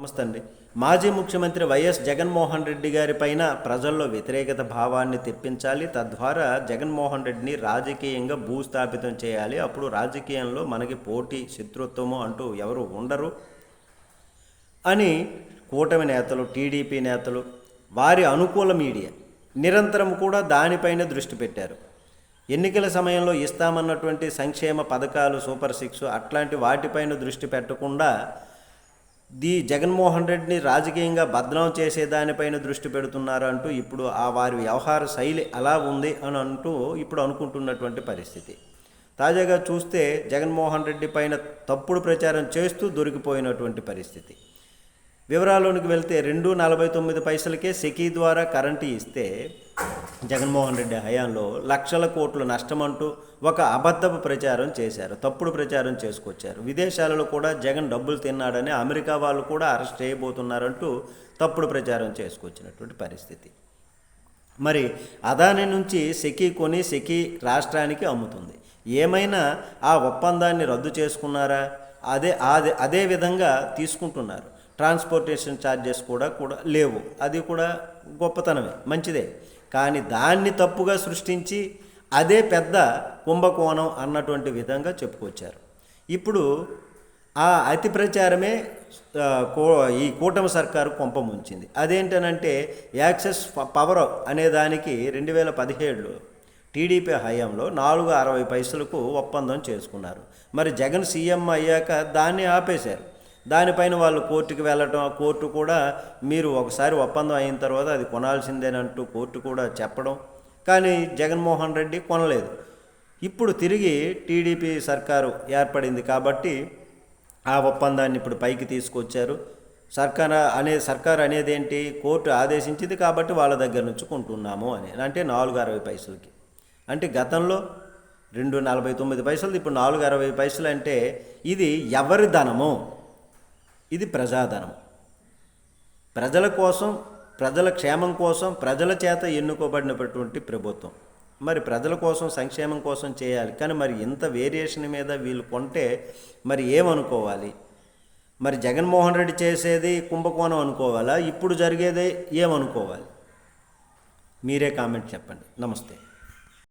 నమస్తే అండి మాజీ ముఖ్యమంత్రి వైఎస్ జగన్మోహన్ రెడ్డి గారి పైన ప్రజల్లో వ్యతిరేకత భావాన్ని తెప్పించాలి. తద్వారా జగన్మోహన్ రెడ్డిని రాజకీయంగా భూస్థాపితం చేయాలి. అప్పుడు రాజకీయంలో మనకి పోటీ శత్రుత్వము అంటూ ఎవరు ఉండరు అని కూటమి నేతలు టీడీపీ నేతలు వారి అనుకూల మీడియా నిరంతరం కూడా దానిపైన దృష్టి పెట్టారు. ఎన్నికల సమయంలో ఇస్తామన్నటువంటి సంక్షేమ పథకాలు సూపర్ సిక్స్ అట్లాంటి వాటిపైన దృష్టి పెట్టకుండా ది జగన్మోహన్ రెడ్డిని రాజకీయంగా బదనాం చేసేదానిపైన దృష్టి పెడుతున్నారు అంటూ ఇప్పుడు ఆ వారి వ్యవహార శైలి అలా ఉంది అని అంటూ ఇప్పుడు అనుకుంటున్నటువంటి పరిస్థితి. తాజాగా చూస్తే జగన్మోహన్ రెడ్డి పైన తప్పుడు ప్రచారం చేస్తూ దొరికిపోయినటువంటి పరిస్థితి. వివరాల్లోనికి వెళ్తే రెండు నలభై తొమ్మిది పైసలకే సెకీ ద్వారా కరెంటు ఇస్తే జగన్మోహన్ రెడ్డి హయాంలో లక్షల కోట్ల నష్టమంటూ ఒక అబద్ధపు ప్రచారం చేశారు తప్పుడు ప్రచారం చేసుకొచ్చారు. విదేశాలలో కూడా జగన్ డబ్బులు తిన్నాడని అమెరికా వాళ్ళు కూడా అరెస్ట్ చేయబోతున్నారంటూ తప్పుడు ప్రచారం చేసుకొచ్చినటువంటి పరిస్థితి. మరి అదాని నుంచి సెకీ కొని సెకీ రాష్ట్రానికి అమ్ముతుంది. ఏమైనా ఆ ఒప్పందాన్ని రద్దు చేసుకున్నారా? అదే అదే అదే విధంగా తీసుకుంటున్నారు. ట్రాన్స్పోర్టేషన్ ఛార్జెస్ కూడా కూడా లేవు. అది కూడా గొప్పతనమే. మంచిదే. కానీ దాన్ని తప్పుగా సృష్టించి అదే పెద్ద కుంభకోణం అన్నటువంటి విధంగా చెప్పుకొచ్చారు. ఇప్పుడు ఆ అతి ప్రచారమే ఈ కూటమి సర్కారు కొంప ముంచింది. అదేంటనంటే యాక్సెస్ పవర్ అనే దానికి రెండు వేల పదిహేడులో టీడీపీ హయాంలో నాలుగు అరవై పైసలకు ఒప్పందం చేసుకున్నారు. మరి జగన్ సీఎం అయ్యాక దాన్ని ఆపేశారు. దానిపైన వాళ్ళు కోర్టుకి వెళ్ళటం ఆ కోర్టు కూడా మీరు ఒకసారి ఒప్పందం అయిన తర్వాత అది కొనాల్సిందేనంటూ కోర్టు కూడా చెప్పడం. కానీ జగన్మోహన్ రెడ్డి కొనలేదు. ఇప్పుడు తిరిగి టీడీపీ సర్కారు ఏర్పడింది కాబట్టి ఆ ఒప్పందాన్ని ఇప్పుడు పైకి తీసుకొచ్చారు. సర్కార్ అనే సర్కార్ అనేది ఏంటి కోర్టు ఆదేశించింది కాబట్టి వాళ్ళ దగ్గర నుంచి కొంటున్నాము అని. అంటే నాలుగు అరవై పైసలకి. అంటే గతంలో రెండు నలభై తొమ్మిది పైసలు ఇప్పుడు నాలుగు అరవై పైసలు అంటే ఇది ఎవరి ధనము? ఇది ప్రజాధనం. ప్రజల కోసం ప్రజల క్షేమం కోసం ప్రజల చేత ఎన్నుకోబడినటువంటి ప్రభుత్వం. మరి ప్రజల కోసం సంక్షేమం కోసం చేయాలి. కానీ మరి ఇంత వేరియేషన్ మీద వీళ్ళు కొంటే మరి ఏమనుకోవాలి? మరి జగన్మోహన్ రెడ్డి చేసేది కుంభకోణం అనుకోవాలా? ఇప్పుడు జరిగేది ఏమనుకోవాలి? మీరే కామెంట్ చెప్పండి. నమస్తే.